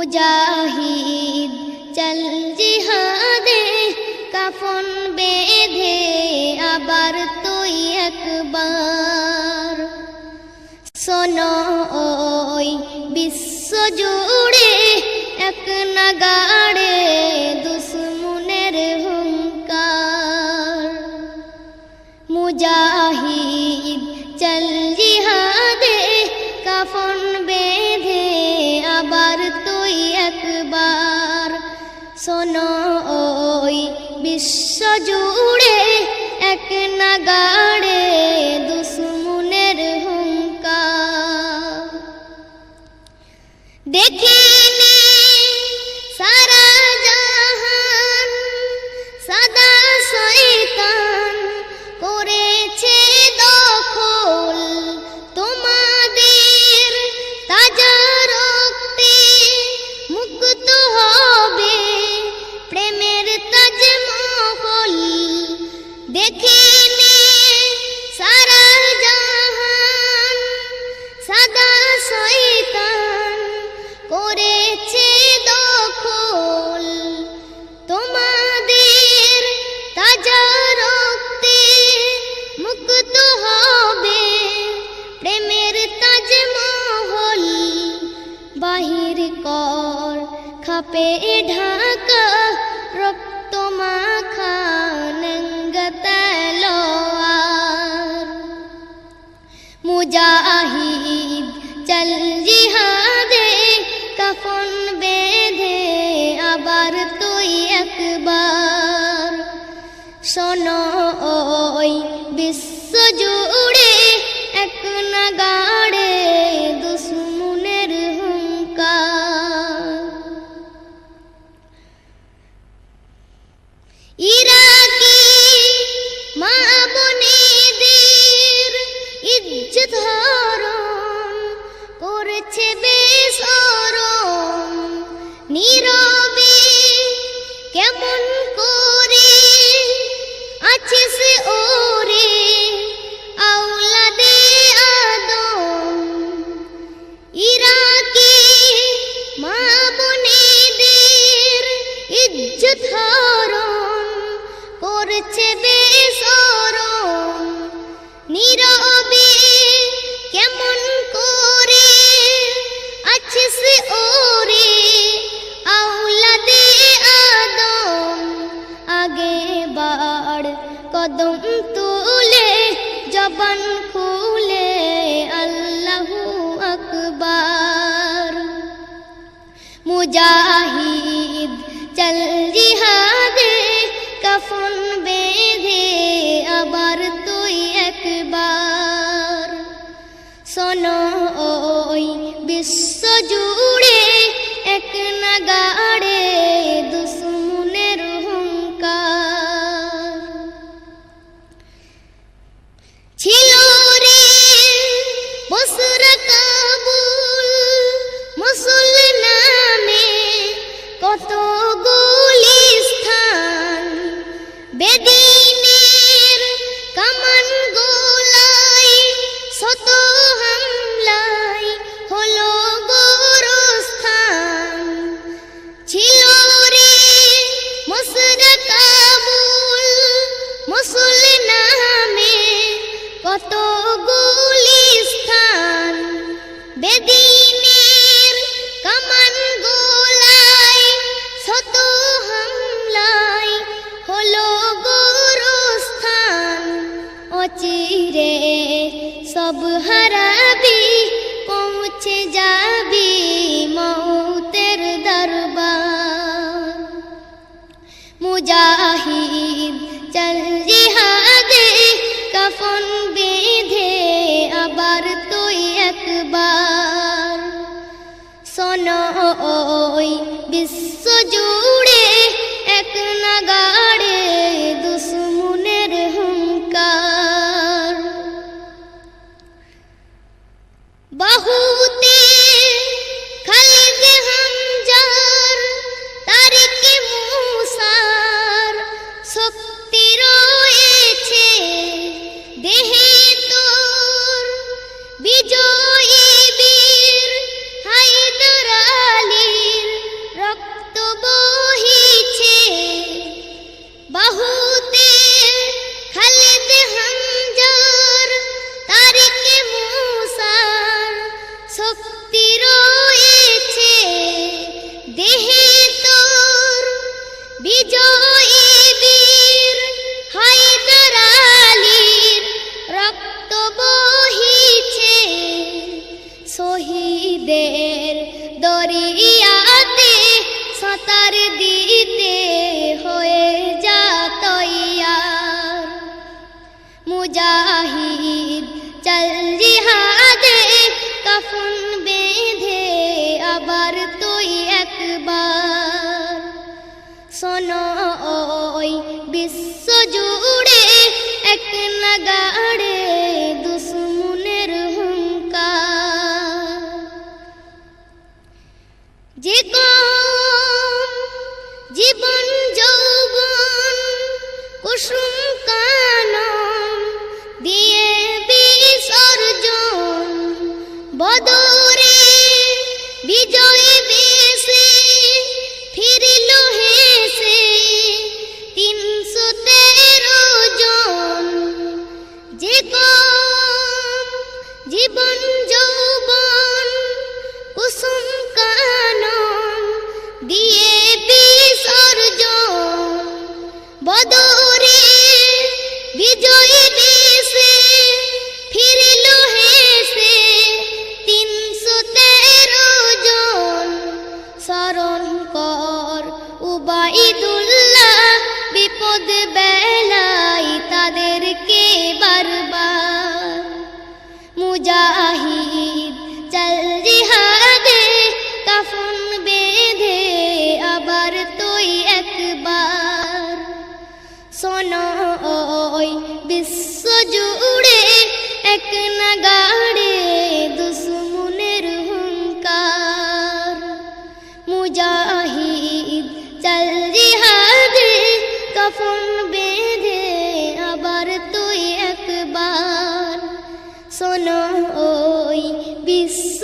মুজাহিদ চল জিহাদে কাফন বেঁধে আবার তুই একবার। শোনো ওই বিশ্ব জুড়ে এক নাগাড়ে শোনো ওই বিশ্ব জুড়ে এক নাগাড়ে দুশ্মনের হুঙ্কা দেখি ধাপে ঢাকা রক্ত মাখা তলোয়ার মুজাহিদ চল জিহাদে কফন বেঁধে আবার তুই একবার শোনো কদম তুলে জবান খুলে আল্লাহু আকবার। মুজাহিদ চল জিহা চিরে সব হারাবি, পৌঁছে যাবি মৌতের দরবার। মুজাহিদ, চল জিহাদে, কফন বেঁধে আবার তুই একবার। শোনো ওই বিশ্ব শহীদের দরিয়াতে সাঁতার দিতে হয়ে যাতইয়া মুজাহিদ চল জিহাদে কফন বেঁধে আবার তুই একবার। শোনো, ওই বিশ্ব জুড়ে এক নাগাড় জীবন জুড়ে এক নাগাড়ে দুশ্মনের হুঙ্কার। মুজাহিদ চল জিহাদে কফন বেঁধে আবার তুই একবার। শোনো ওই বিশ্ব